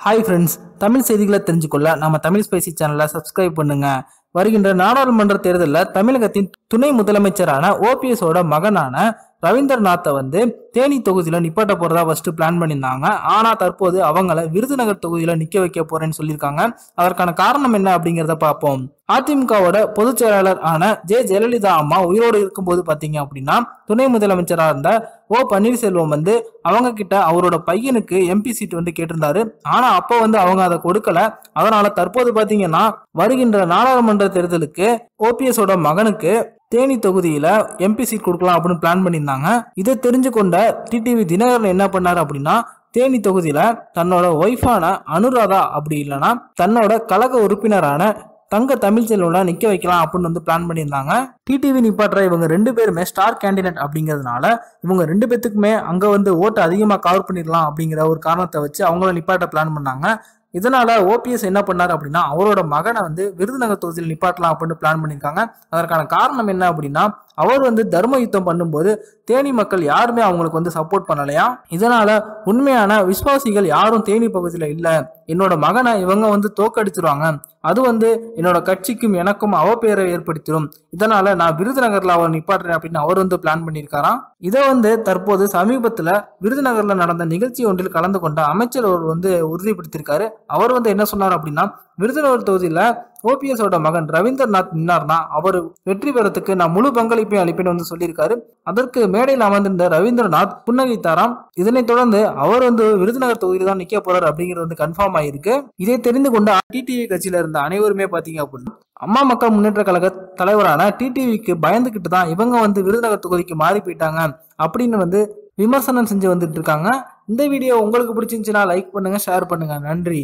Hi friends Tamil செய்திகளை தெரிஞ்சுக்கொள்ள நம்ம Tamil spicy சேனலை சப்ஸ்கிரைப் பண்ணுங்க. வருகின்ற நாடாளுமன்ற தேர்தலில் தமிழகத்தின் துணை முதலமைச்சரான ஓபிஎஸோட மகனான ரவீந்திரநாத்தை வந்து தேனி தொகுதியில் நிப்பாட்ட போகிறதா ஃபஸ்ட்டு பிளான் பண்ணியிருந்தாங்க. ஆனால் தற்போது அவங்கள விருதுநகர் தொகுதியில் நிற்க வைக்க போகிறேன்னு சொல்லியிருக்காங்க. அதற்கான காரணம் என்ன அப்படிங்கிறத பார்ப்போம். அதிமுகவோட பொதுச் செயலாளர் ஆன ஜெ ஜெயலலிதா அம்மா உயிரோடு இருக்கும்போது பார்த்தீங்க அப்படின்னா துணை முதலமைச்சராக இருந்த ஓ பன்னீர்செல்வம் வந்து அவங்க கிட்ட அவரோட பையனுக்கு எம்பி சீட் வந்து கேட்டிருந்தாரு. ஆனால் அப்போ வந்து அவங்க அதை கொடுக்கல. அதனால தற்போது பார்த்தீங்கன்னா வருகின்ற நாடாளுமன்ற தேர்தலுக்கு ஓபிஎஸோட மகனுக்கு தேனி தொகுதியில எம்பி சீட் கொடுக்கலாம் அப்படின்னு பிளான் பண்ணியிருந்தாங்க. இதை தெரிஞ்சு கொண்ட டிடிவி தினகரன் என்ன பண்ணாரு அப்படின்னா தேனி தொகுதியில தன்னோட ஒய்ஃபான அனுராதா அப்படி இல்லைன்னா தன்னோட கழக உறுப்பினரான தங்க தமிழ்ச்செல்வனை நிக்க வைக்கலாம் அப்படின்னு வந்து பிளான் பண்ணியிருந்தாங்க. டிடிவி நிப்பாட்டுற இவங்க ரெண்டு பேருமே ஸ்டார் கேண்டிடேட் அப்படிங்கிறதுனால இவங்க ரெண்டு பேத்துக்குமே அங்க வந்து ஓட்டு அதிகமா கவர் பண்ணிடலாம் அப்படிங்கிற ஒரு காரணத்தை வச்சு அவங்கள நிப்பாட்ட பிளான் பண்ணாங்க. இதனால ஓபிஎஸ் என்ன பண்ணார் அப்படின்னா அவரோட மகனை வந்து விருதுநகர் தொகுதியில் நிப்பாட்டலாம் அப்படின்னு பிளான் பண்ணியிருக்காங்க. அதற்கான காரணம் என்ன அப்படின்னா அவர் வந்து தர்ம யுத்தம் பண்ணும்போது தேனி மக்கள் யாருமே அவங்களுக்கு வந்து சப்போர்ட் பண்ணலையா? இதனால உண்மையான விசுவாசிகள் யாரும் தேனி பகுதியில் இல்லை. என்னோட மகனை இவங்க வந்து தோக்கடிச்சிருவாங்க. அது வந்து என்னோட கட்சிக்கும் எனக்கும் அவப்பெயரை ஏற்படுத்திடும் இதனால நான் விருதுநகர்ல அவர் நிப்பாட்டுறேன் அப்படின்னு அவர் வந்து பிளான் பண்ணியிருக்காராம் இதை வந்து தற்போது சமீபத்துல விருதுநகர்ல நடந்த நிகழ்ச்சி ஒன்றில் கலந்து கொண்ட அமைச்சர் அவர் வந்து உறுதிப்படுத்தியிருக்காரு. அவர் வந்து என்ன சொன்னார் அப்படின்னா விருதுநகர் தொகுதியில ஓபிஎஸோட மகன் ரவீந்திரநாத் நின்னார்னா அவர் வெற்றி பெறத்துக்கு நான் முழு பங்களிப்பையும் அளிப்பேன் வந்து சொல்லியிருக்காரு. அதற்கு மேடையில் அமர்ந்திருந்த ரவீந்திரநாத் புன்னகைத்தாராம் இதனைத் தொடர்ந்து அவர் வந்து விருதுநகர் தொகுதியில் தான் நிக்க போறார் அப்படிங்கிறது வந்து கன்ஃபார்ம் ஆயிருக்கு. இதை தெரிந்து கொண்டு டிடிவி கட்சியில இருந்த அனைவருமே பாத்தீங்க அப்படின்னா அம்மா மக்கள் முன்னேற்ற கழக தலைவரான டிடிவிக்கு பயந்துகிட்டு தான் இவங்க வந்து விருதுநகர் தொகுதிக்கு மாறி போயிட்டாங்க அப்படின்னு வந்து விமர்சனம் செஞ்சு வந்துட்டு இருக்காங்க. இந்த வீடியோ உங்களுக்கு பிடிச்சிருந்துச்சுன்னா லைக் பண்ணுங்க ஷேர் பண்ணுங்க. நன்றி.